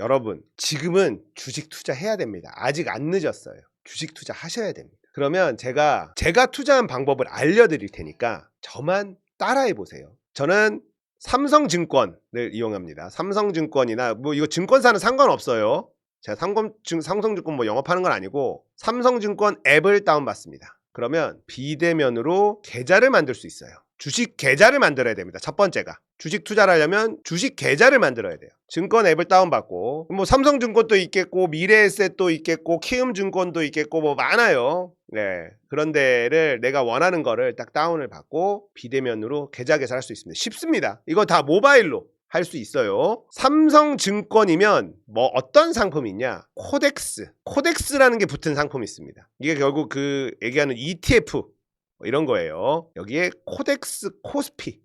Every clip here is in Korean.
여러분 지금은 주식 투자해야 됩니다. 아직 안 늦었어요. 주식 투자 하셔야 됩니다. 그러면 제가 제가 투자한 방법을 알려드릴 테니까 저만 따라해 보세요. 저는 삼성증권을 이용합니다. 삼성증권이나 뭐 이거 증권사는 상관없어요. 제가 삼성, 증- 삼성증권 뭐 영업하는 건 아니고 삼성증권 앱을 다운받습니다. 그러면 비대면으로 계좌를 만들 수 있어요. 주식 계좌를 만들어야 됩니다. 첫 번째가. 주식 투자를 하려면 주식 계좌를 만들어야 돼요. 증권 앱을 다운받고 뭐 삼성증권도 있겠고 미래에셋도 있겠고 키움증권도 있겠고 뭐 많아요. 네. 그런 데를 내가 원하는 거를 딱 다운을 받고 비대면으로 계좌 개설할 수 있습니다. 쉽습니다. 이거 다 모바일로 할 수 있어요. 삼성증권이면 뭐 어떤 상품이 있냐? 코덱스. 코덱스라는 게 붙은 상품이 있습니다. 이게 결국 그 얘기하는 ETF 뭐 이런 거예요. 여기에 코덱스 코스피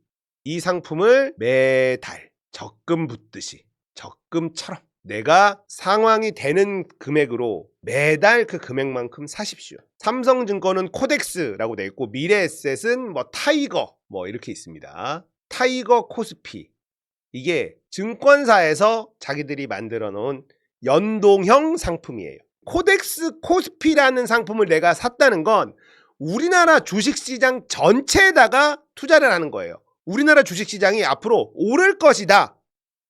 이 상품을 매달 적금 붙듯이 적금처럼 내가 상황이 되는 금액으로 매달 그 금액만큼 사십시오. 삼성증권은 코덱스라고 돼 있고 미래에셋은 뭐 타이거 뭐 이렇게 있습니다. 타이거 코스피 이게 증권사에서 자기들이 만들어 놓은 연동형 상품이에요. 코덱스 코스피라는 상품을 내가 샀다는 건 우리나라 주식시장 전체에다가 투자를 하는 거예요. 우리나라 주식시장이 앞으로 오를 것이다.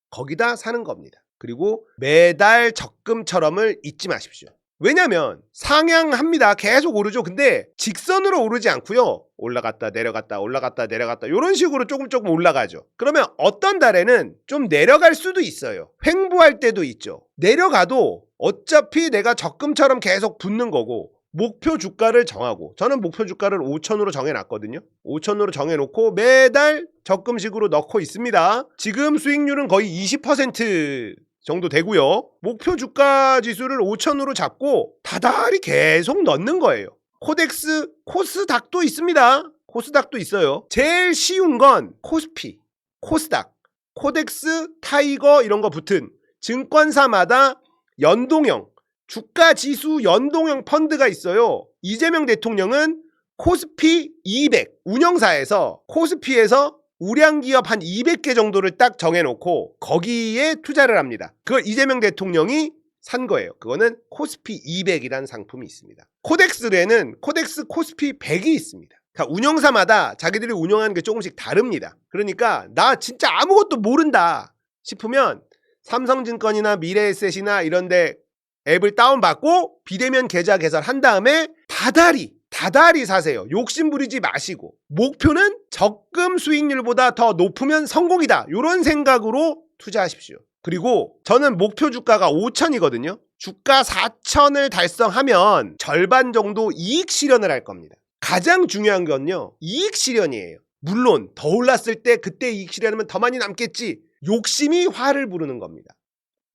거기다 사는 겁니다. 그리고 매달 적금처럼을 잊지 마십시오. 왜냐면 상향합니다. 계속 오르죠. 근데 직선으로 오르지 않고요. 올라갔다 내려갔다 올라갔다 내려갔다 이런 식으로 조금 조금 올라가죠. 그러면 어떤 달에는 좀 내려갈 수도 있어요. 횡보할 때도 있죠. 내려가도 어차피 내가 적금처럼 계속 붙는 거고 목표 주가를 정하고 저는 목표 주가를 5천으로 정해놨거든요. 5천으로 정해놓고 매달 적금식으로 넣고 있습니다. 지금 수익률은 거의 20% 정도 되고요. 목표 주가 지수를 5천으로 잡고 다달이 계속 넣는 거예요. 코덱스 코스닥도 있습니다. 코스닥도 있어요. 제일 쉬운 건 코스피, 코스닥, 코덱스, 타이거 이런 거 붙은 증권사마다 연동형 주가 지수 연동형 펀드가 있어요. 이재명 대통령은 코스피 200 운영사에서 코스피에서 우량 기업 한 200개 정도를 딱 정해놓고 거기에 투자를 합니다. 그걸 이재명 대통령이 산 거예요. 그거는 코스피 200이라는 상품이 있습니다. 코덱스에는 코덱스 코스피 100이 있습니다. 그러니까 운영사마다 자기들이 운영하는 게 조금씩 다릅니다. 그러니까 나 진짜 아무것도 모른다 싶으면 삼성증권이나 미래에셋이나 이런데 앱을 다운받고 비대면 계좌 개설한 다음에 다달이 다달이 사세요. 욕심 부리지 마시고 목표는 적금 수익률보다 더 높으면 성공이다. 이런 생각으로 투자하십시오. 그리고 저는 목표 주가가 5천이거든요. 주가 4천을 달성하면 절반 정도 이익 실현을 할 겁니다. 가장 중요한 건요. 이익 실현이에요. 물론 더 올랐을 때 그때 이익 실현하면 더 많이 남겠지. 욕심이 화를 부르는 겁니다.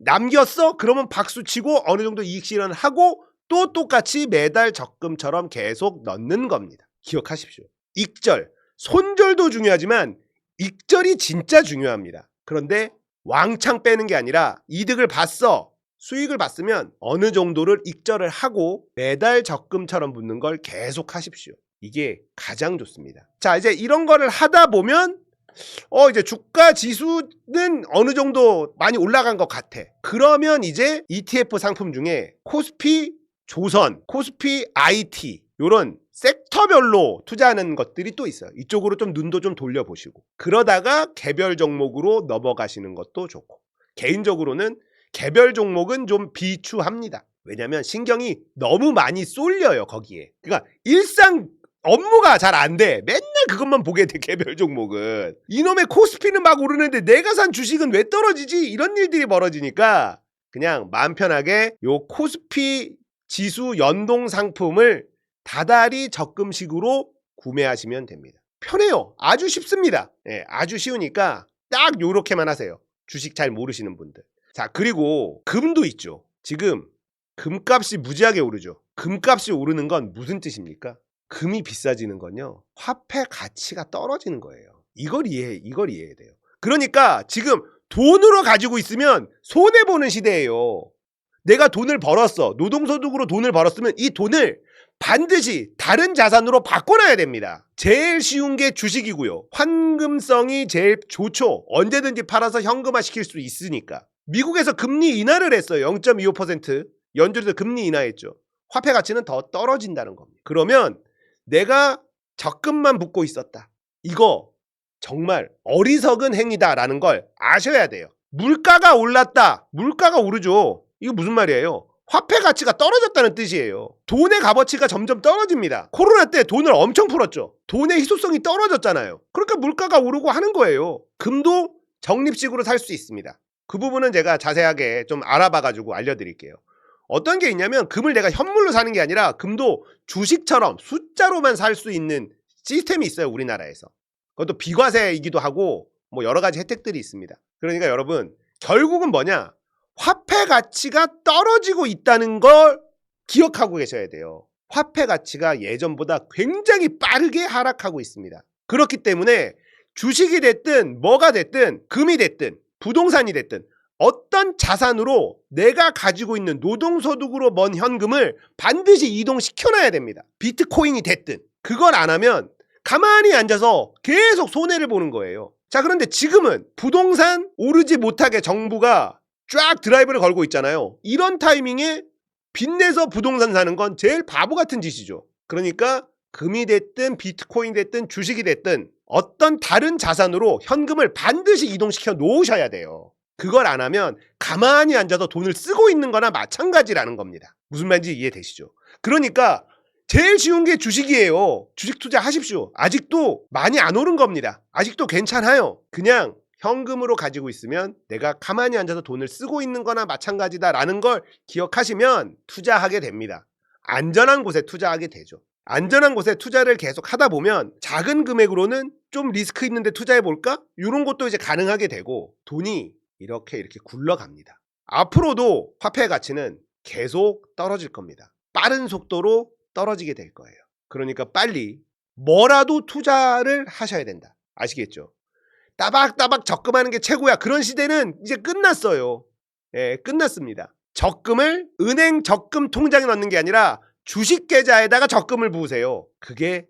남겼어? 그러면 박수 치고 어느 정도 이익 실현을 하고 또 똑같이 매달 적금처럼 계속 넣는 겁니다. 기억하십시오. 익절, 손절도 중요하지만 익절이 진짜 중요합니다. 그런데 왕창 빼는 게 아니라 이득을 봤어. 수익을 봤으면 어느 정도를 익절을 하고 매달 적금처럼 붙는 걸 계속 하십시오. 이게 가장 좋습니다. 자, 이제 이런 거를 하다 보면 어 이제 주가 지수는 어느 정도 많이 올라간 것 같아. 그러면 이제 ETF 상품 중에 코스피 조선, 코스피 IT 요런 섹터별로 투자하는 것들이 또 있어요. 이쪽으로 좀 눈도 좀 돌려보시고 그러다가 개별 종목으로 넘어가시는 것도 좋고 개인적으로는 개별 종목은 좀 비추합니다. 왜냐하면 신경이 너무 많이 쏠려요 거기에. 그러니까 일상 업무가 잘 안 돼. 맨날 그것만 보게 돼, 개별 종목은. 이놈의 코스피는 막 오르는데 내가 산 주식은 왜 떨어지지? 이런 일들이 벌어지니까 그냥 마음 편하게 요 코스피 지수 연동 상품을 다달이 적금식으로 구매하시면 됩니다. 편해요. 아주 쉽습니다. 예, 아주 쉬우니까 딱 요렇게만 하세요. 주식 잘 모르시는 분들. 자, 그리고 금도 있죠. 지금 금값이 무지하게 오르죠. 금값이 오르는 건 무슨 뜻입니까? 금이 비싸지는 건요. 화폐 가치가 떨어지는 거예요. 이걸 이해해, 이걸 이해해야 돼요. 그러니까 지금 돈으로 가지고 있으면 손해 보는 시대예요. 내가 돈을 벌었어. 노동소득으로 돈을 벌었으면 이 돈을 반드시 다른 자산으로 바꿔놔야 됩니다. 제일 쉬운 게 주식이고요. 환금성이 제일 좋죠. 언제든지 팔아서 현금화 시킬 수 있으니까. 미국에서 금리 인하를 했어요. 0.25% 연준에서 금리 인하했죠. 화폐 가치는 더 떨어진다는 겁니다. 그러면 내가 적금만 붓고 있었다. 이거 정말 어리석은 행위다라는 걸 아셔야 돼요. 물가가 올랐다. 물가가 오르죠. 이거 무슨 말이에요? 화폐 가치가 떨어졌다는 뜻이에요. 돈의 값어치가 점점 떨어집니다. 코로나 때 돈을 엄청 풀었죠. 돈의 희소성이 떨어졌잖아요. 그러니까 물가가 오르고 하는 거예요. 금도 적립식으로 살 수 있습니다. 그 부분은 제가 자세하게 좀 알아봐가지고 알려드릴게요. 어떤 게 있냐면 금을 내가 현물로 사는 게 아니라 금도 주식처럼 숫자로만 살 수 있는 시스템이 있어요 우리나라에서. 그것도 비과세이기도 하고 뭐 여러 가지 혜택들이 있습니다. 그러니까 여러분 결국은 뭐냐 화폐 가치가 떨어지고 있다는 걸 기억하고 계셔야 돼요. 화폐 가치가 예전보다 굉장히 빠르게 하락하고 있습니다. 그렇기 때문에 주식이 됐든 뭐가 됐든 금이 됐든 부동산이 됐든 어떤 자산으로 내가 가지고 있는 노동소득으로 먼 현금을 반드시 이동시켜놔야 됩니다. 비트코인이 됐든 그걸 안 하면 가만히 앉아서 계속 손해를 보는 거예요. 자, 그런데 지금은 부동산 오르지 못하게 정부가 쫙 드라이브를 걸고 있잖아요. 이런 타이밍에 빚내서 부동산 사는 건 제일 바보 같은 짓이죠. 그러니까 금이 됐든 비트코인 됐든 주식이 됐든 어떤 다른 자산으로 현금을 반드시 이동시켜 놓으셔야 돼요. 그걸 안 하면 가만히 앉아서 돈을 쓰고 있는 거나 마찬가지라는 겁니다. 무슨 말인지 이해되시죠? 그러니까 제일 쉬운 게 주식이에요. 주식 투자하십시오. 아직도 많이 안 오른 겁니다. 아직도 괜찮아요. 그냥 현금으로 가지고 있으면 내가 가만히 앉아서 돈을 쓰고 있는 거나 마찬가지다라는 걸 기억하시면 투자하게 됩니다. 안전한 곳에 투자하게 되죠. 안전한 곳에 투자를 계속 하다 보면 작은 금액으로는 좀 리스크 있는데 투자해 볼까? 이런 것도 이제 가능하게 되고 돈이 이렇게 이렇게 굴러갑니다. 앞으로도 화폐 가치는 계속 떨어질 겁니다. 빠른 속도로 떨어지게 될 거예요. 그러니까 빨리 뭐라도 투자를 하셔야 된다. 아시겠죠? 따박따박 적금하는 게 최고야. 그런 시대는 이제 끝났어요. 예, 끝났습니다. 적금을 은행 적금 통장에 넣는 게 아니라 주식 계좌에다가 적금을 부으세요. 그게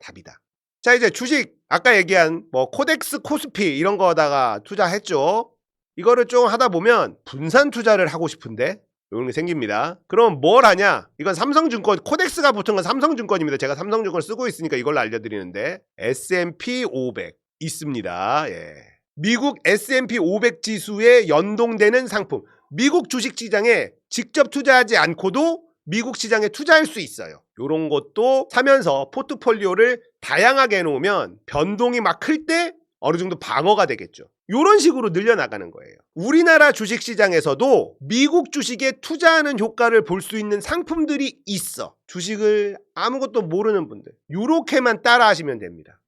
답이다. 자, 이제 주식 아까 얘기한 뭐 코덱스, 코스피 이런 거다가 투자했죠. 이거를 좀 하다 보면 분산 투자를 하고 싶은데 이런 게 생깁니다. 그럼 뭘 하냐? 이건 삼성증권 코덱스가 붙은 건 삼성증권입니다. 제가 삼성증권 쓰고 있으니까 이걸로 알려드리는데 S&P 500 있습니다. 예. 미국 S&P 500 지수에 연동되는 상품. 미국 주식 시장에 직접 투자하지 않고도 미국 시장에 투자할 수 있어요. 이런 것도 사면서 포트폴리오를 다양하게 해놓으면 변동이 막 클 때 어느 정도 방어가 되겠죠. 이런 식으로 늘려나가는 거예요. 우리나라 주식 시장에서도 미국 주식에 투자하는 효과를 볼 수 있는 상품들이 있어. 주식을 아무것도 모르는 분들. 이렇게만 따라 하시면 됩니다.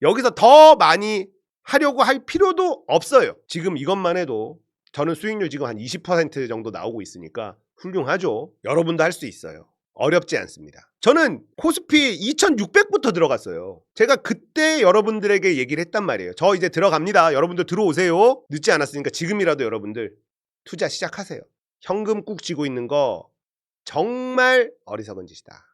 여기서 더 많이 하려고 할 필요도 없어요. 지금 이것만 해도 저는 수익률 지금 한 20% 정도 나오고 있으니까 훌륭하죠. 여러분도 할 수 있어요. 어렵지 않습니다. 저는 코스피 2600부터 들어갔어요. 제가 그때 여러분들에게 얘기를 했단 말이에요. 저 이제 들어갑니다. 여러분들 들어오세요. 늦지 않았으니까 지금이라도 여러분들 투자 시작하세요. 현금 꾹 쥐고 있는 거 정말 어리석은 짓이다.